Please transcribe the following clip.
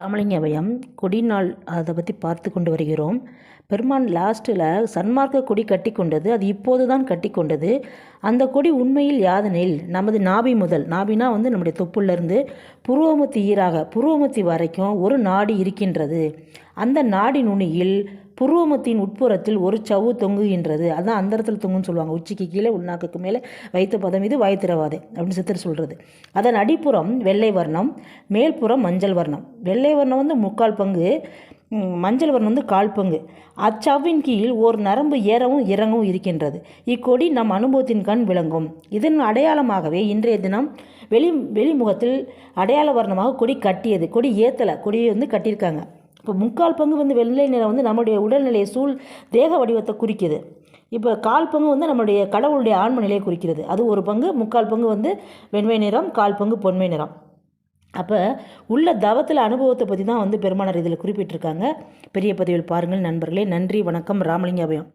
ராமலிங்க அபயம் கொடிநாள் அதை பற்றி பார்த்து கொண்டு வருகிறோம். பெருமான் லாஸ்ட்டில் சன்மார்க்க கொடி கட்டி கொண்டது அது இப்போது தான் கட்டி கொண்டது. அந்த கொடி உண்மையில் யாதெனில்? நமது நாபி முதல். நாபினா வந்து நம்முடைய தொப்புலேருந்து புருவமுத்தி ஈராக புருவமுத்தி வரைக்கும் ஒரு நாடி இருக்கின்றது. அந்த நாடி நுனியில் புருவமத்தின் உட்புறத்தில் ஒரு சவ்வு தொங்குகின்றது. அதான் அந்த இடத்துல தொங்குன்னு சொல்லுவாங்க. உச்சிக்கு கீழே உள்நாக்குக்கு மேலே வைத்த பதம் இது வாய்த்திரவாதே அப்படின்னு சித்தர் சொல்கிறது அதன் அடிப்புறம் வெள்ளை வர்ணம் மேல்புறம் மஞ்சள் வர்ணம். வெள்ளை வர்ணம் வந்து முக்கால் பங்கு மஞ்சள் வர்ணம் வந்து கால் பங்கு. அச்சவ்வின் கீழ் ஓர் நரம்பு ஏறவும் இறங்கவும் இருக்கின்றது. இக்கொடி நம் அனுபவத்தின் கண் விளங்கும். இதன் அடையாளமாகவே இன்றைய தினம் வெளி வெளிமுகத்தில் அடையாள வர்ணமாக கொடி கட்டியது. கொடி ஏத்தலை. கொடியை வந்து கட்டியிருக்காங்க. இப்போ முக்கால் பங்கு வந்து வெள்ளை நிறம் வந்து நம்முடைய உடல்நிலையை சூழ் தேக வடிவத்தை குறிக்குது. இப்போ கால் பங்கு வந்து நம்மளுடைய கடவுளுடைய ஆன்ம நிலையை குறிக்கிறது. அது ஒரு பங்கு முக்கால் பங்கு வந்து வெண்மை நிறம் கால் பங்கு பொன்மை நிறம். அப்போ உள்ள தவத்தில் அனுபவத்தை பற்றி தான் வந்து பெருமானார் இதில் குறிப்பிட்டிருக்காங்க. பெரிய பதிவில் பாருங்கள் நண்பர்களே. நன்றி வணக்கம். ராமலிங்க அபயம்.